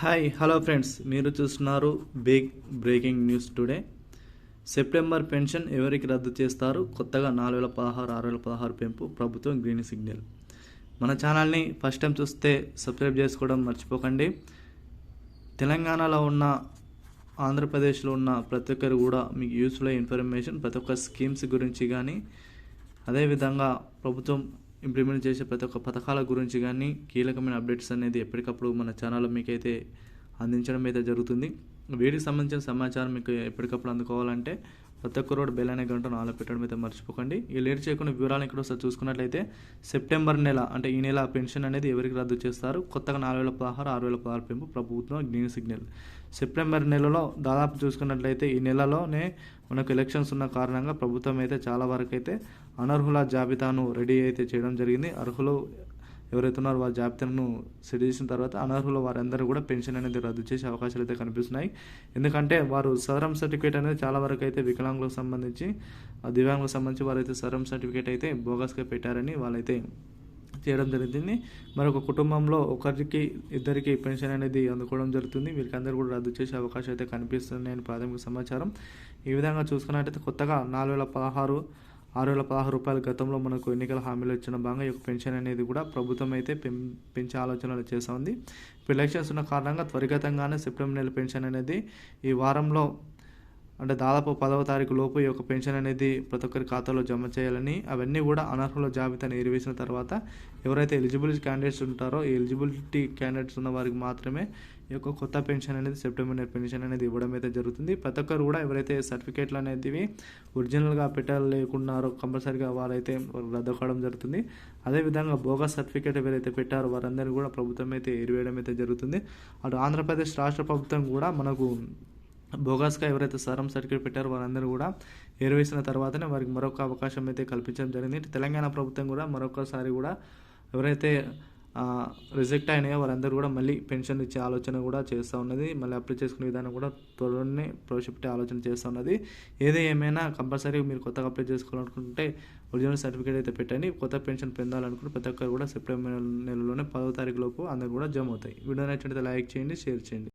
Hi hello friends మీరు చూస్తున్నారు big breaking news today September pension ఎవరికి రద్దు చేస్తారు? కొత్తగా నాలుగు వేల పదహారు ఆరు వేల పదహారు పెంపు ప్రభుత్వం గ్రీన్ సిగ్నల్ మన ఛానల్ని ఫస్ట్ టైం చూస్తే సబ్స్క్రైబ్ చేసుకోవడం మర్చిపోకండి. తెలంగాణలో ఉన్న ఆంధ్రప్రదేశ్లో ఉన్న ప్రతి ఒక్కరు కూడా మీకు యూస్ఫుల్ అయ్యే ఇన్ఫర్మేషన్ ప్రతి ఒక్క స్కీమ్స్ గురించి కానీ అదేవిధంగా ప్రభుత్వం ఇంప్లిమెంట్ చేసే ప్రతి ఒక్క పథకాల గురించి కానీ కీలకమైన అప్డేట్స్ అనేది ఎప్పటికప్పుడు మన ఛానల్లో మీకైతే అందించడం అయితే జరుగుతుంది. వీటికి సంబంధించిన సమాచారం మీకు ఎప్పటికప్పుడు అందుకోవాలంటే ప్రతి ఒక్కరు బెల్ అనే గంట ఆలో పెట్టడం అయితే మర్చిపోకండి. ఈ లేట్ చేయకుండా వివరాలను ఇక్కడ ఒకసారి చూసుకున్నట్లయితే సెప్టెంబర్ నెల అంటే ఈ నెల పెన్షన్ అనేది ఎవరికి రద్దు చేస్తారు? కొత్తగా నాలుగు వేల పదహారు ఆరు వేల పదహారు పెంపు ప్రభుత్వం గ్రీన్ సిగ్నల్. సెప్టెంబర్ నెలలో దాదాపు చూసుకున్నట్లయితే ఈ నెలలోనే మనకు ఎలక్షన్స్ ఉన్న కారణంగా ప్రభుత్వం అయితే చాలా వరకు అయితే అనర్హుల జాబితాను రెడీ అయితే చేయడం జరిగింది. అర్హులు ఎవరైతే ఉన్నారో వారి జాబితాను సెట్ చేసిన తర్వాత అనర్హుల వారందరూ కూడా పెన్షన్ అనేది రద్దు చేసే అవకాశాలు అయితే కనిపిస్తున్నాయి. ఎందుకంటే వారు సదరం సర్టిఫికేట్ అనేది చాలా వరకు అయితే వికలాంగులకు సంబంధించి ఆ దివ్యాంగులకు సంబంధించి వారైతే సదరం సర్టిఫికేట్ అయితే బోగస్గా పెట్టారని వాళ్ళైతే చేయడం జరుగుతుంది మరొక కుటుంబంలో ఒకరికి ఇద్దరికి పెన్షన్ అనేది అందుకోవడం జరుగుతుంది. వీరికి అందరూ కూడా రద్దు చేసే అవకాశం అయితే కనిపిస్తుంది ప్రాథమిక సమాచారం. ఈ విధంగా చూసుకున్నట్టయితే కొత్తగా నాలుగు వేల పదహారు ఆరు వేల పదహారు రూపాయలు గతంలో మనకు ఎన్నికల హామీలు ఇచ్చిన భాగంగా ఈ యొక్క పెన్షన్ అనేది కూడా ప్రభుత్వం అయితే పెం పెంచే ఆలోచనలు చేస్తూ ఉంది. ఇప్పుడు ఎలక్షన్స్ ఉన్న కారణంగా త్వరితగతంగానే సెప్టెంబర్ నెల పెన్షన్ అనేది ఈ వారంలో అంటే దాదాపు పదవ తారీఖు లోపు ఈ యొక్క పెన్షన్ అనేది ప్రతి ఒక్కరి ఖాతాలో జమ చేయాలని అవన్నీ కూడా అనర్హుల జాబితాను ఎరివేసిన తర్వాత ఎవరైతే ఎలిజిబిలిటీ క్యాండిడేట్స్ ఉంటారో ఈ ఎలిజిబిలిటీ క్యాండిడేట్స్ ఉన్న వారికి మాత్రమే ఈ యొక్క కొత్త పెన్షన్ అనేది సెప్టెంబర్ నెల పెన్షన్ అనేది ఇవ్వడం అయితే జరుగుతుంది. ప్రతి ఒక్కరు కూడా ఎవరైతే సర్టిఫికేట్లు అనేటివి ఒరిజినల్గా పెట్టలేకున్నారో కంపల్సరీగా వారైతే రద్దు కావడం జరుగుతుంది అదేవిధంగా బోగస్ సర్టిఫికేట్ ఎవరైతే పెట్టారో వారందరినీ కూడా ప్రభుత్వం అయితే ఎరివేయడం అయితే జరుగుతుంది. అటు ఆంధ్రప్రదేశ్ రాష్ట్ర ప్రభుత్వం కూడా మనకు బోగస్గా ఎవరైతే సరం సర్టిఫికేట్ పెట్టారో వారందరూ కూడా ఎరవేసిన తర్వాతనే వారికి మరొక అవకాశం అయితే కల్పించడం జరిగింది. తెలంగాణ ప్రభుత్వం కూడా మరొకసారి కూడా ఎవరైతే రిజెక్ట్ అయినాయో వారందరూ కూడా మళ్ళీ పెన్షన్ ఇచ్చే ఆలోచన కూడా చేస్తూ ఉన్నది. మళ్ళీ అప్లై చేసుకునే విధానం కూడా త్వరలోనే ప్రవేశపెట్టే ఆలోచన చేస్తూ ఉన్నది. ఏది ఏమైనా కంపల్సరీ మీరు కొత్తగా అప్లై చేసుకోవాలనుకుంటే ఒరిజినల్ సర్టిఫికేట్ అయితే పెట్టండి. కొత్త పెన్షన్ పొందాలనుకుంటే ప్రతి ఒక్కరు కూడా సెప్టెంబర్ నెలలోనే పదో తారీఖు లోపు అందరు కూడా జమ అవుతాయి. వీడియో నచ్చినట్లయితే లైక్ చేయండి షేర్ చేయండి.